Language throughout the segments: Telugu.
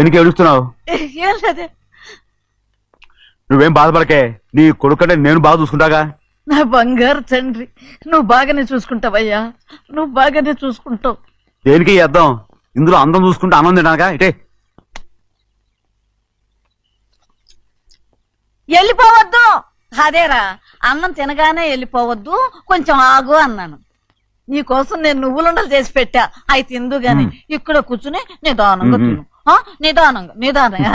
దేనికి ఏడుస్తున్నావు? నువ్వేం బాధపడకే. నీ కొడుకంటే నేను బాగా చూసుకుంటాగా? నా బంగారు తండ్రి నువ్వు బాగానే చూసుకుంటావయ్యా. నువ్వు బాగానే చూసుకుంటావు. దేనికి అర్థం? ఇందులో అందం చూసుకుంటే ఆనందం తినగా ఇటే. వెళ్ళిపోవద్దు. అదేరా అన్నం తినగానే వెళ్ళిపోవద్దు. కొంచెం ఆగు అన్నాను. నీకోసం నేను నువ్వులుండలు చేసి పెట్టా. అవి తిందు గాని ఇక్కడ కూర్చుని నిదానంగా మ్మ్. తిను. నిదానంగా నిదానంగా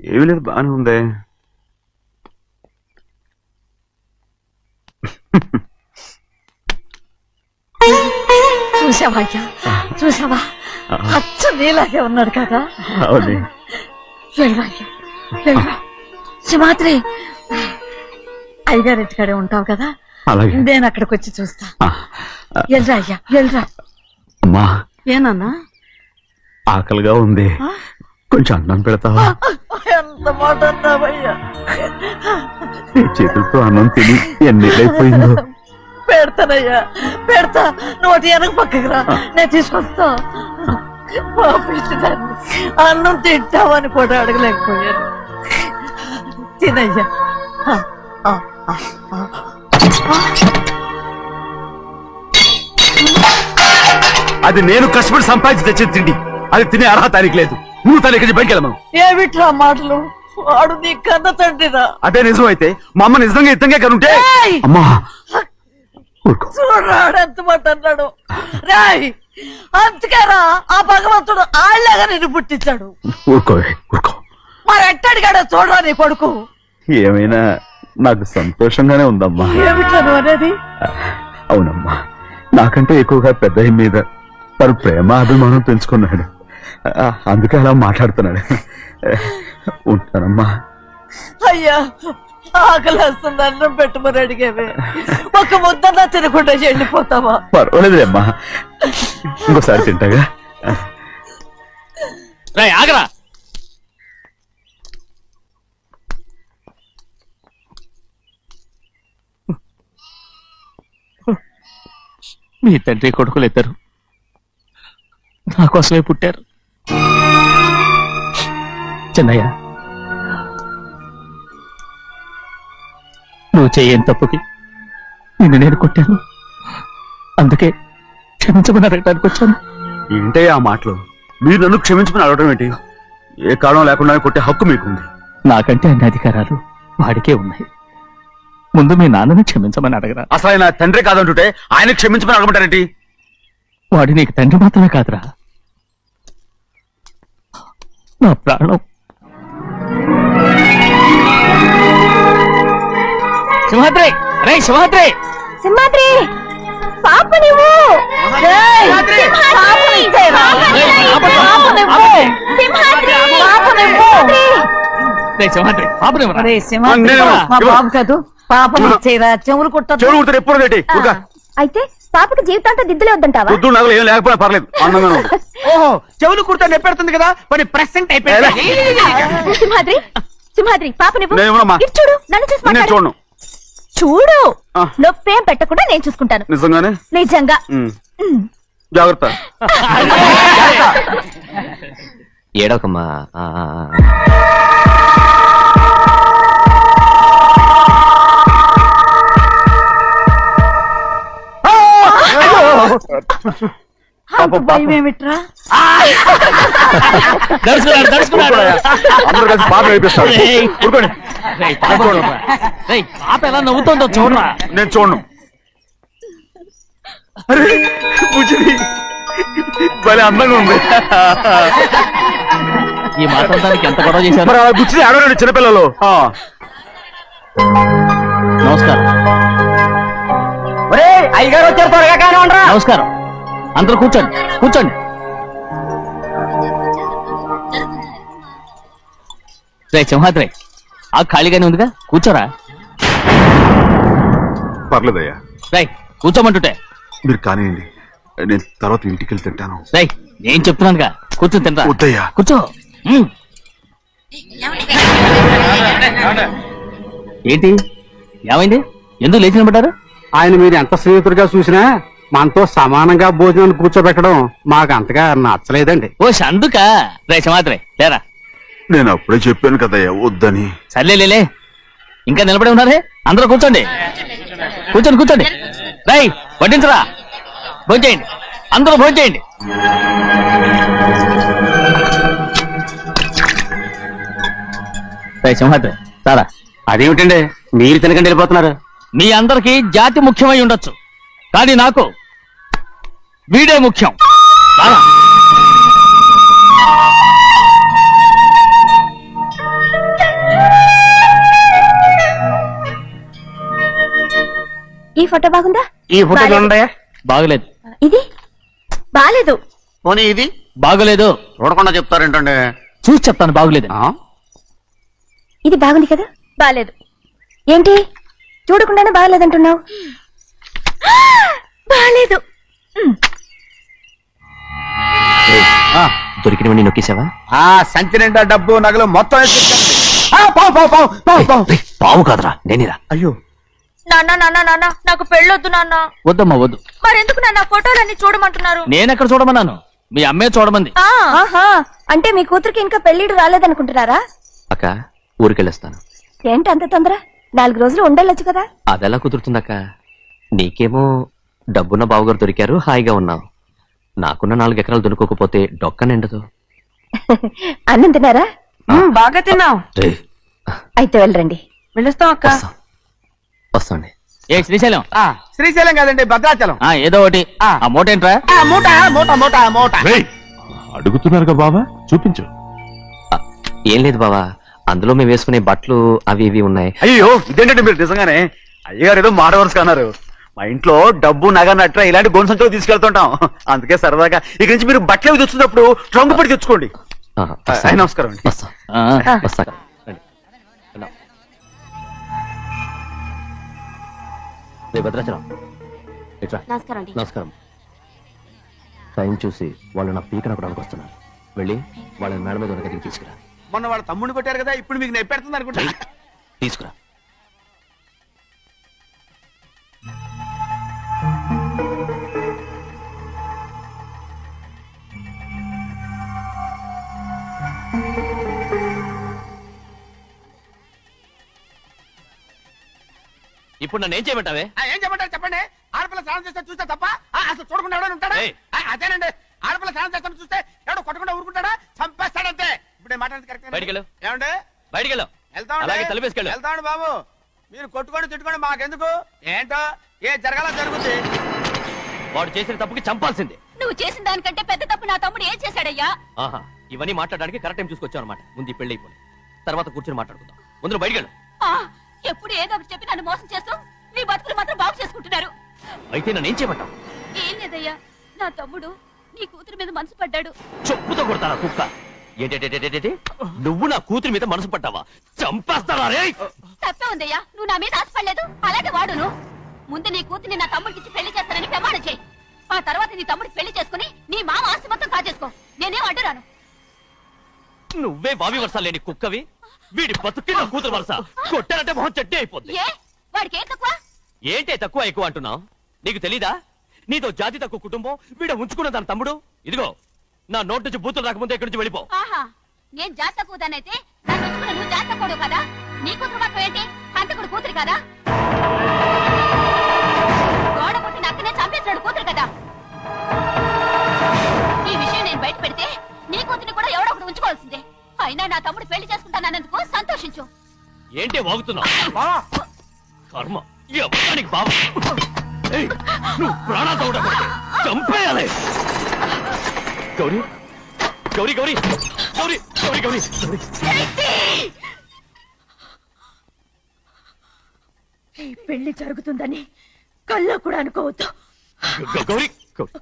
ఏమీ లేదు బాగానే ఉంది. చూసావా అయ్యా? చూసావా అచ్చ నీలాగే ఉన్నాడు కదా. అవునే. వెళ్ళరా అయ్యా? అయ్యగారింటికాడే ఉంటావు కదా. అలాగే. నేను అక్కడికి వచ్చి చూస్తా. వెళ్ళరా అయ్యా వెళ్ళరా అమ్మా. ఏనన్నా ఆకలిగా ఉంది? కొంచెం అన్నం పెడతావా? ఎంత మాట అన్నావయ్యా నీ చేతులతో అన్నం తిని ఎన్నిళ్ళైపోయిందో పెడతానయ్యా పెడతా. నోటి వెనక పక్కకు రా. నేను తీసుకొస్తా. పాపించదాన్ని అన్నం తింటావని కూడా అడగలేకపోయాను. తినయ్యా. అది నేను కష్టపడి సంపాదించి తెచ్చి తిండి. అది తినే అర్హత తనకి లేదు. నువ్వు తన ఇక్కడి బయటికి వెళ్ళమను. ఏమిట్రా మాటలు? వాడు నీ కన్న తండ్రిరా అదే నిజం అయితే మా అమ్మ నిజంగా ఇద్దంగా కనుంటే! అమ్మా! చూడరాడు ఎంత మాట అన్నాడు. రాయ్! ఆ భగవంతుడు ఆళ్ళగా నిన్ను పుట్టించాడు. ఊరుకో ఊరుకో. మరి ఎట్టడిగాడో చూడరా నీ కొడుకు? ఏమైనా నాకు సంతోషంగానే ఉందమ్మా. అవునమ్మా. నాకంటే ఎక్కువగా పెద్ద మీద తను ప్రేమ అభిమానం పెంచుకున్నాడు. అందుకే అలా మాట్లాడుతున్నాడు. ఉంటానమ్మా. అయ్యా ఆకలి వస్తుంది అన్నం పెట్టమని అడిగేవే. ఒక ముద్దన్నా తినకుండా వెళ్ళిపోతావా? పర్వాలేదులేమ్మా ఇంకోసారి తింటాగా? ఆగరా. మీ తండ్రి కొడుకులు ఇద్దరు. నా కోసమే పుట్టారు. చిన్నయ్య నువ్వు చేయని తప్పుకి నిన్ను నేను కొట్టాను. అందుకే క్షమించమని అడగడానికి వచ్చాను. ఏంటయ్యా ఆ మాటలు. మీరు నన్ను క్షమించమని అడగడం ఏంటి? ఏ కారణం లేకుండా కొట్టే హక్కు మీకుంది. నాకంటే అన్ని అధికారాలు వాడికే ఉన్నాయి. ముందు మీ నాన్నని క్షమించమని అడగరా. అసలు ఆయన తండ్రి కాదంటుంటే ఆయన క్షమించమని అడగమంటారేంటి? వాడి నీకు తండ్రి మాత్రమే కాదురా. నా ప్రాణం. సింహాద్రి! రే సింహాద్రి! సింహాద్రి! పాప నువ్వు! సింహాద్రి! మా ఇవ్వ. బాబు కాదు. చెవులు ఎప్పుడు. అయితే పాపకి జీవితాంతం దిద్దులే వద్దంటావా? పొద్దున్న నగలు ఏం లేకపోయినా పర్లేదు. ఓహో చెవులు నెప్పెడుతుంది కదా? మరి ప్రెసెంట్ అయిపోయింది. సింహాద్రి సింహాద్రి పాప చూడు నన్ను చూసి చూడు ఆ. నొప్పేం పెట్టకుండా నేను చూసుకుంటాను. నిజంగానే? నిజంగా. ఉమ్. జాగ్రత్త. భయం ఏమిట్రా దడుచుకున్నాడు దడుచుకున్నాడు అందరూ కలిసి పాప వేపిస్తారు ఏయ్. ఊరుకోండి. రేయ్, పాప చూడరా. రేయ్, పాప ఎలా నవ్వుతుందో చూడరా నేను చూడను. అరే బుజ్జిది భలే అందంగా ఉంది. ఈ మాట్లాడడానికి ఎంత గొడవ చేశారు? మరి అలా బుచ్చిది ఆడవాడు చిన్నపిల్లలు. ఆ. నమస్కారం. అయ్యగారు వచ్చారు త్వరగా కానీ ఉండరా నమస్కారం. అందరూ కూర్చోండి కూర్చోండి. రే సింహాద్రి ఆ ఖాళీగానే ఉందిగా? కూర్చోరా. పర్లేదయ్యా. రేయ్ కూర్చోమంటుంటే. మీరు కానివ్వండి నేను తర్వాత ఇంటికి వెళ్ళి తింటాను. రేయ్ నేను చెప్తున్నానుగా. కూర్చొని తింటా వద్దయ్యా. కూర్చో. ఉమ్. ఏంటి? ఏమైంది? ఎందుకు లేచి నిలబడ్డారు? ఆయన మీరు ఎంత స్నేహితుడిగా చూసినా మనతో సమానంగా భోజనాన్ని కూర్చోబెట్టడం మాకు అంతగా నచ్చలేదండి. ఓ అందుక రే సింహాద్రి లేరా? నేను అప్పుడే చెప్పాను కదయ్యా వద్దని. సర్లే లేలే ఇంకా నిలబడి ఉన్నారే? అందరూ కూర్చోండి. కూర్చోండి కూర్చోండి. రై వడ్డించరా? భోంచేయండి అందరూ భోంచేయండి రై సింహాద్రి సారా అదేమిటండి? మీరు తినకండి వెళ్ళిపోతున్నారు. మీ అందరికి జాతి ముఖ్యమై ఉండొచ్చు. కానీ నాకు వీడే ముఖ్యం. రారా. ఈ ఫోటో బాగుందా? ఈ ఫోటో బాగలేదు. ఇది? బాలేదు పోనీ ఇది? బాగలేదు. చూడకుండా చెప్తారేంటండి? చూసి చెప్తాను బాగలేదు? ఇది బాగుంది కదా? బాలేదు ఏంటి? చూడకుండానే బాగలేదంటున్నావు. బాలేదు ఆ. దొరికినవన్నీ నొక్కేసావా? ఆ సంచి నిండా డబ్బు నగలు మొత్తం ఎత్తుకెళ్ళండి. ఆ, పావు పావు పావు పావు పావు. రేయ్, పావు కాదురా నేనేరా. అయ్యో. నాన్న నాన్న నాన్న నాకు పెళ్ళొద్దు నాన్న. వద్దమ్మా వద్దు. మరెందుకు నాన్న ఫోటోలన్నీ చూడమంటున్నారు? నేనెక్కడ చూడమన్నాను? మీ అమ్మే చూడమంది. ఆహా అంటే మీ కూతురికి ఇంకా పెళ్ళిడు రాలేదనుకుంటున్నారా? అక్క ఊరికెళ్ళొస్తాను. ఏంటి అంత తొందర? నాలుగు రోజులు ఉండొచ్చు కదా? అదెలా కుదురుతుందక్క? నీకేమో డబ్బున్న బావగారు దొరికారు హాయిగా ఉన్నావు. నాకున్న నాలుగు ఎకరాలు దొరకకపోతే డొక్క నిండదు. అన్నం తిన్నారా? బాగా తిన్నావు. అయితే వెళ్ళరండి. వెళ్ళొస్తాం అక్క. వస్తాం. వస్తాండి. ఏ శ్రీశైలం. ఆ, శ్రీశైలం కాదండి భద్రాచలం. ఆ ఏదో ఒకటి. ఆ. మూట ఏంట్రా? ఆ, మూట మూట మూట మూట. అడుగుతున్నారుగా బావా? చూపించు. ఏం లేదు బావా. అందులో మేము వేసుకునే బట్టలు అవి ఇవి ఉన్నాయి. అయ్యో ఇదేంటంటే మీరు నిజంగానే? అయ్యగారు ఏదో మాట వరుస అన్నారు. మా ఇంట్లో డబ్బు నగ నట్ర ఇలాంటి గొంతు సంచులు తీసుకెళ్తుంటాం. అందుకే సరదాగా ఇక నుంచి మీరు బట్టలు అవి తెచ్చుకున్నప్పుడు ట్రంక్ పడి తెచ్చుకోండి. ఆ, వస్తాను. ఆ, నమస్కారం అండి. వస్తాం. ఆ, వస్తాం. రండి. వెళ్దాం. రేయ్ భద్రాచలం. ఇట్రా. నమస్కారం అండి. నమస్కారం. టైం చూసి వాళ్ళు నా పీకన కూడా వస్తున్నారు వెళ్ళి వాళ్ళని మేడ మీద ఉన్న గదికి తీసుకురా. మొన్న వాళ్ళ తమ్ముడిని కొట్టారు కదా ఇప్పుడు మీకు నెప్పెడుతుంది అనుకుంటా. తీసుకురా. ఇప్పుడు నన్ను ఏం చేయమంటావే? ఆ, ఏం చెప్పంటారు చెప్పండి. ఆడపిల్ల స్నానం చేస్తే చూస్తే తప్ప ఆ, అసలు చూడకుండా ఎవడైనా ఉంటాడా? ఏయ్. ఆ, అదేనండి. ఆడపిల్ల స్నానం చేస్తాను చూస్తే ఎవడో కొట్టకుండా ఊరుకుంటాడా? చంపేస్తాడంతే. ఇప్పుడు నేను మాట్లాడేది కరెక్ట్ బయటికెళ్ళు. ఏమండి? బయటికి వెళ్ళు. వెళ్తామండి. అలాగే తలపేసుకెళ్ళు. వెళ్తామండి బాబు. మీరు కొట్టుకొని తిట్టుకొని మాకెందుకు? ఏంటో? ఏ జరగాల జరుగుతుంది వాడు చేసిన తప్పుకి చంపాల్సిందే. నువ్వు చేసిన దానికంటే పెద్ద తప్పు నా తమ్ముడు ఏం చేశాడయ్యా? ఆహా ఇవన్నీ మాట్లాడడానికి కరెక్ట్ టైం చూసుకొచ్చావు అనమాట ముందు ఈ పెళ్ళి అయిపోయి తర్వాత కూర్చొని మాట్లాడుకుందాం. ముందు బయటికి వెళ్ళు. ఎప్పుడు ఏదో ఒకటి చెప్పి నన్ను మోసం చేస్తూ మీ బతుకులు మాత్రం బాగు చేసుకుంటున్నారు. అయితే నన్ను ఏం చేయమంటావు? ఏం లేదయ్యా నా తమ్ముడు నీ కూతురు మీద మనసు పడ్డాడు. చెప్పుతో కొడతారా కుక్క? ఏంటేటేటేటేటే? నువ్వు నా కూతురి మీద మనసు పడ్డావా చంపేస్తారా రే? తప్పే ఉందయ్యా. నువ్వు నా మీద ఆశపడలేదు. అలాగే వాడును. ముందు నీ కూతుర్ని నా తమ్ముడికి ఇచ్చి పెళ్ళి చేస్తానని ప్రమాణం చేయి. ఆ తర్వాత నీ తమ్ముడికి పెళ్ళి చేసుకుని నీ మామ ఆస్తి మొత్తం కాజేసుకో. నేనేం అడ్డురాను. నువ్వే బావి వరుస లేని కుక్కవి. వీడి బతుక్కి నా కూతురు వరుస. కొట్టారంటే మొహం చెడ్డే అయిపోద్ది. ఏ? వాడికి ఏం తక్కువ? ఏంటే తక్కువ ఎక్కువ అంటున్నావు? నీకు తెలీదా? నీతో జాతి తక్కువ కుటుంబం వీడ ఉంచుకున్న దాని తమ్ముడు. ఇదిగో నా నోటి నుంచి బూతులు రాకముందే ఇక్కడి నుంచి వెళ్ళిపో. ఆహా నేను జాత తక్కువదానైతే నన్ను ఉంచుకున్న నువ్వు జాత తక్కువడు కదా? నీ కూతురు మాత్రం ఏంటి? హంతకుడు కూతురు కదా? గోడ పుట్టిన అక్కనే చంపేసినాడు కూతురు కదా? ఈ విషయం నేను బయట పెడితే నీ కూతురిని కూడా ఎవడో ఒకటి ఉంచుకోవాల్సిందే. అయినా నా తమ్ముడు పెళ్ళి చేసుకుంటానన్నందుకు సంతోషించు. ఏంటే వాగుతున్నావు? కర్మ. ఎవరికి ఏయ్, నువ్వు ఉండకూడదు చంపేయాలి. గౌరీ? గౌరీ గౌరీ! గౌరీ గౌరీ గౌరీ! గౌరీ ఈ పెళ్ళి జరుగుతుందని కల్లో కూడా అనుకోవద్దు. గౌరీ! గౌరీ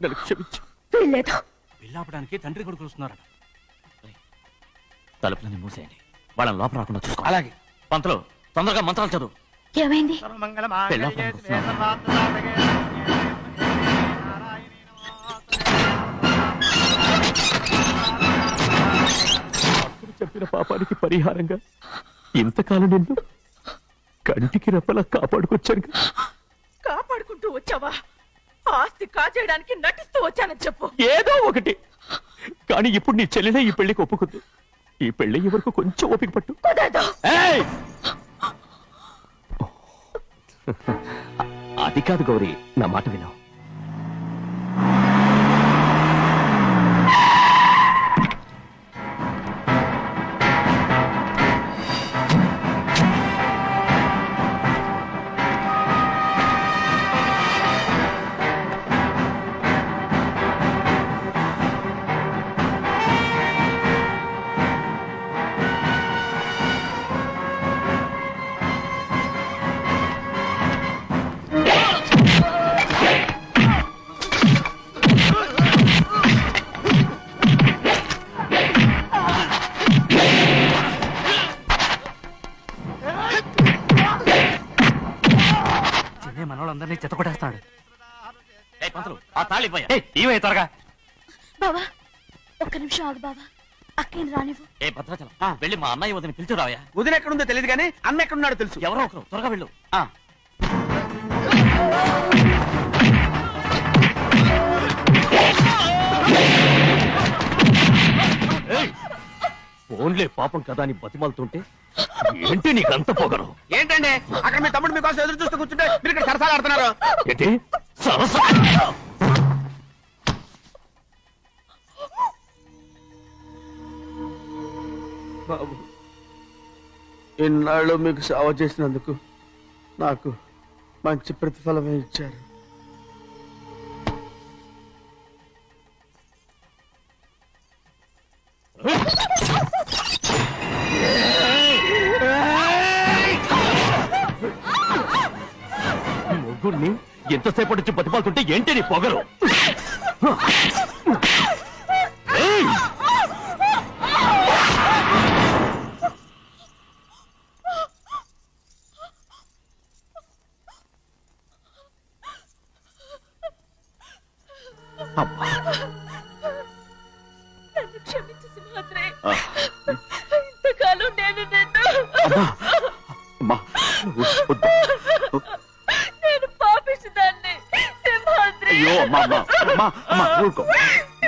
నన్ను క్షమించు. వీల్లేదు. పెళ్ళాపడానికి తండ్రి కొడుకులు వస్తున్నారట. తలుపులని మూసేయండి. వాళ్ళని లోపల రాకుండా చూసుకో. అలాగే. పంతలు తొందరగా మంత్రాలు చదువు. ఏమైంది? పెళ్ళాపడానికి వస్తున్నారు. చెప్పిన పాపానికి పరిహారంగా? ఇంతకాలం నిన్ను కంటికి రెప్పలా కాపాడుకొచ్చాను కాపాడు కాపాడుకుంటూ వచ్చావా? ఆస్తి కాజేయడానికి నటిస్తూ వచ్చానని చెప్పు. ఏదో ఒకటి. కానీ ఇప్పుడు నీ చెల్లెలే ఈ పెళ్ళికి ఒప్పుకుంది. ఈ పెళ్ళి వరకు కొంచెం ఓపిక పట్టు! అది కాదు గౌరీ నా మాట విను. మనోళ్ళందరినీ చెత్త కొట్టేస్తాడు ఆ తాళి పోయా ఇవే త్వరగా. బావా ఒక్క నిమిషం ఆగు బావా. అక్కేం రానివ్వు. ఏ భద్రాచలం వెళ్ళి మా అన్నయ్య వదిన పిలిచిరావయ్యా వదిన ఎక్కడుందో తెలియదు కానీ అన్న ఎక్కడున్నాడో తెలుసు. ఎవరో ఒకరు త్వరగా వెళ్ళు. ఫోన్లే పాపం కదా అని బతిమాలుతుంటే ఏంటి నీకంత పొగరు? ఏంటండి? అక్కడ మీ తమ్ముడు మీకోసం ఎదురు చూస్తూ కూర్చుంటే మీరు ఇక్కడ సరసాలు ఆడుతున్నారు. ఏంటి? సరస? బాబు ఇన్నాళ్ళు మీకు సేవ చేసినందుకు నాకు మంచి ప్రతిఫలమే ఇచ్చారు. ఎంతసేపటి నుంచి బతిమాలుతుంటే ఏంటి నీ పొగరు?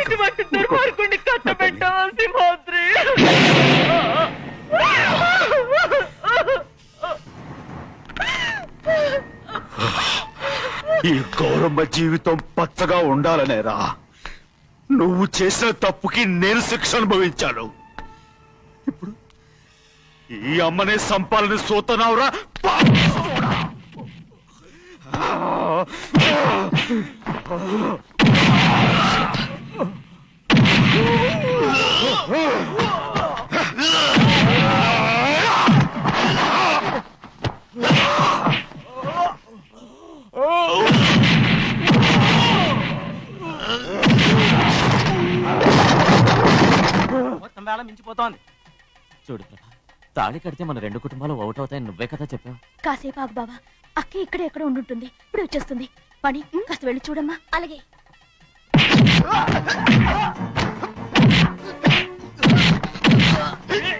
ఇటువంటి దుర్మార్గుడిని కట్టబెట్టావా సింహాద్రి. ఈ గౌరమ్మ జీవితం పచ్చగా ఉండాలనేరా. నువ్వు చేసిన తప్పుకి నేను శిక్ష అనుభవించాను. ఇప్పుడు ఈ అమ్మనే సంపాలని సోతనావురా. మొత్తం వేళ మించిపోతోంది. చూడు ప్రభా తాళి కడితే మన రెండు కుటుంబాలు అవుతాయని నువ్వే కదా చెప్పావు. కాసేపు ఆగు బావా. అక్క ఇక్కడే ఎక్కడ ఉండుంటుంది. ఇప్పుడు వచ్చేస్తుంది. పని కాస్త వెళ్ళి చూడమ్మా. అలాగే. Ah!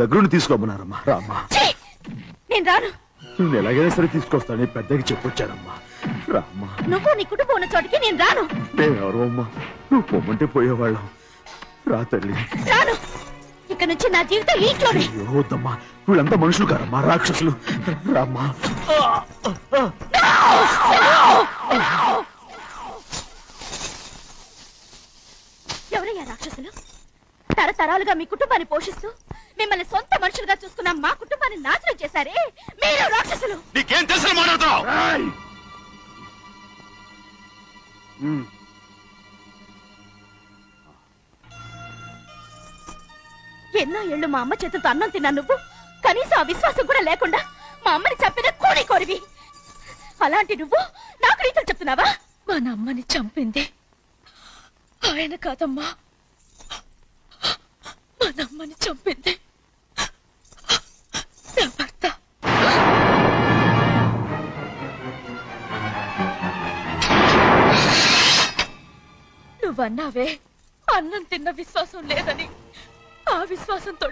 దగ్గరుండి తీసుకోమన్నారమ్మా. రామ్మా! నేను రాను. నేను ఎలాగైనా సరే తీసుకొస్తానని పెద్దకి చెప్పొచ్చానమ్మా. రామ్మా. నువ్వు నీ కుటుంబం ఉన్న చోటికి నేను రాను. మేమెవరో అమ్మా? నువ్వు పొమ్మంటే పోయేవాళ్ళం. రా తల్లి. రాను. ఇక నుంచి నా జీవితం ఈ ఇంట్లోనే అయ్యో వద్దమ్మా. వీళ్ళంతా మనుషులు కారమ్మా రాక్షసులు. రామ్మా. ఎవరయ్యా రాక్షసులు? తరతరాలుగా మీ కుటుంబాన్ని పోషిస్తూ మిమ్మల్ని సొంత మనుషులుగా చూసుకున్న మా కుటుంబాన్ని నాశనం చేశారే? మీరు రాక్షసులు! నీకేం తెలుసు! ఉమ్, ఎన్నో ఏళ్ళు మా అమ్మ చేతులతో అన్నం తిన్నా నువ్వు. కనీసం ఆ విశ్వాసం కూడా లేకుండా మా అమ్మని చంపిన కోడి కోరివి. అలాంటి నువ్వు నాకు రీతులు చెప్తున్నావా? మా నమ్మని చంపింది ఆయన కాదమ్మా. మా నమ్మని చంపింది. నువ్వన్నావే? అన్నం తిన్న విశ్వాసం లేదని. ఆ విశ్వాసంతో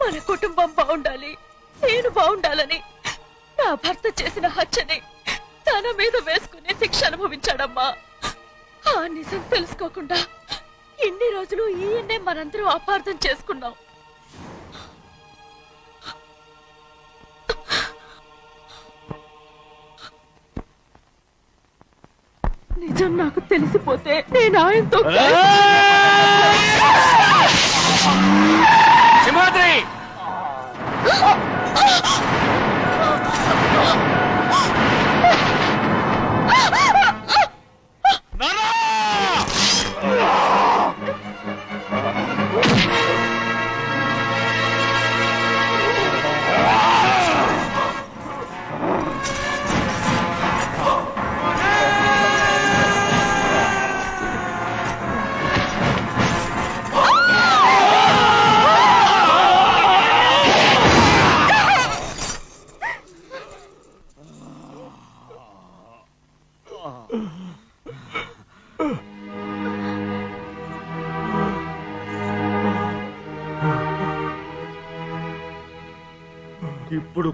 మన కుటుంబం బాగుండాలి. నేను బాగుండాలని నా భర్త చేసిన హత్యని తన మీద వేసుకుని శిక్ష అనుభవించాడమ్మా. ఆ నిజం తెలుసుకోకుండా ఇన్ని రోజులు ఈయన్నే మనందరం అపార్థం చేసుకున్నాం. నిజం నాకు తెలిసిపోతే నేను ఆయనతో సింహాద్రి!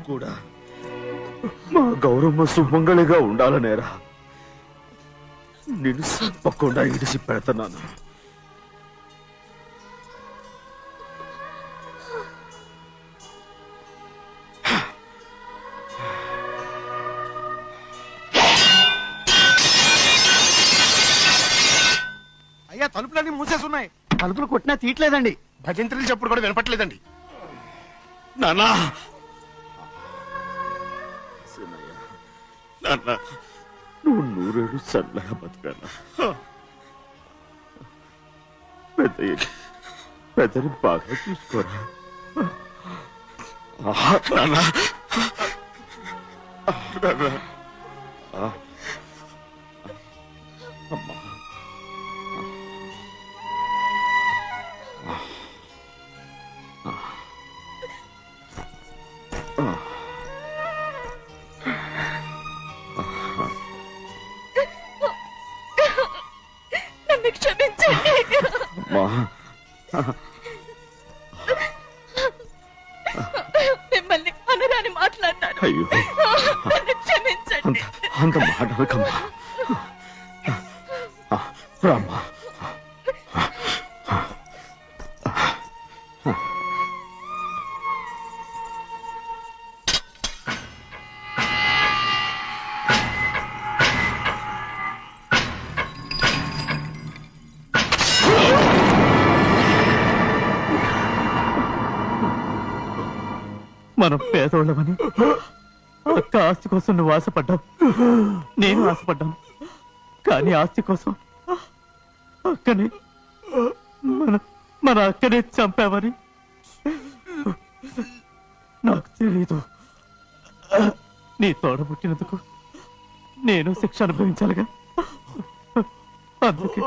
కూడా. మా గౌరమ్మ సుమంగళిగా ఉండాలనేరా. నేను తప్పకుండా ఇడిసి పెడుతున్నాను. అయ్యా తలుపులన్నీ మూసేసి ఉన్నాయి తలుపులు కొట్టినా తీయట్లేదండి. భజంత్రులు చెప్పుడు కూడా వినపట్లేదండి. నాన్నా నాన్న. నువ్వు నూరేళ్ళు చల్లగా బతకాలా పెద్ద పెద్దని బాగా చూసుకోరా? నాన్న. నాన్న. అమ్మా. క్షమించండి. మిమ్మల్ని అనరాని మాట్లాడినాను క్షమించండి. అంత అంత మనం పేదోళ్ళమని. అక్క ఆస్తి కోసం నువ్వు ఆశపడ్డావు. నేను ఆశపడ్డాను. కానీ ఆస్తి కోసం అక్కని మన మన అక్కనే చంపావని నాకు తెలీదు. నీ తోడ పుట్టినందుకు నేను శిక్ష అనుభవించాలిగా. అందుకే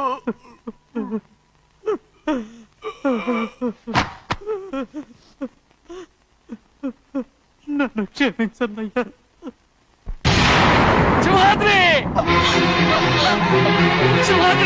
నన్ను క్షమించండి అయ్యా సింహాద్రి! సింహాద్రి!